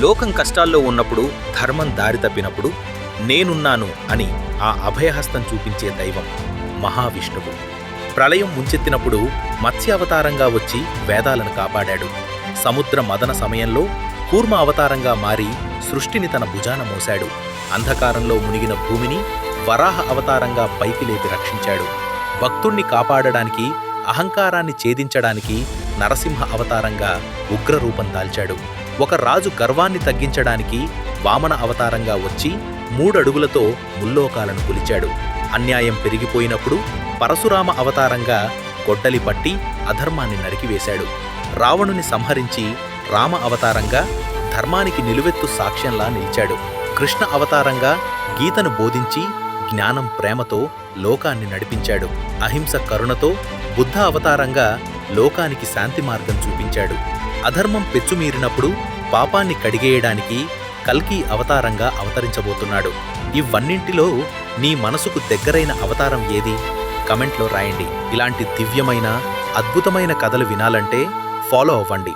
లోకం కష్టాల్లో ఉన్నప్పుడు ధర్మం దారి తప్పినప్పుడు నేనున్నాను అని ఆ అభయహస్తం చూపించే దైవం మహావిష్ణువు. ప్రళయం ముంచెత్తినప్పుడు మత్స్యావతారంగా వచ్చి వేదాలను కాపాడాడు. సముద్ర మదన సమయంలో కూర్మ అవతారంగా మారి సృష్టిని తన భుజాన మోశాడు. అంధకారంలో మునిగిన భూమిని వరాహ అవతారంగా పైకి లేపి రక్షించాడు. భక్తుణ్ణి కాపాడడానికి అహంకారాన్ని ఛేదించడానికి నరసింహ అవతారంగా ఉగ్రరూపం దాల్చాడు. ఒక రాజు గర్వాన్ని తగ్గించడానికి వామన అవతారంగా వచ్చి మూడడుగులతో ముల్లోకాలను కొలిచాడు. అన్యాయం పెరిగిపోయినప్పుడు పరశురామ అవతారంగా గొడ్డలి పట్టి అధర్మాన్ని నరికివేశాడు. రావణుని సంహరించి రామ అవతారంగా ధర్మానికి నిలువెత్తు సాక్ష్యంలా నిలిచాడు. కృష్ణ అవతారంగా గీతను బోధించి జ్ఞానం ప్రేమతో లోకాన్ని నడిపించాడు. అహింస కరుణతో బుద్ధ అవతారంగా లోకానికి శాంతి మార్గం చూపించాడు. అధర్మం పెచ్చుమీరినప్పుడు పాపాన్ని కడిగేయడానికి కల్కి అవతారంగా అవతరించబోతున్నాడు. ఇవన్నింటిలో నీ మనసుకు దగ్గరైన అవతారం ఏది? కమెంట్లో రాయండి. ఇలాంటి దివ్యమైన అద్భుతమైన కథలు వినాలంటే ఫాలో అవ్వండి.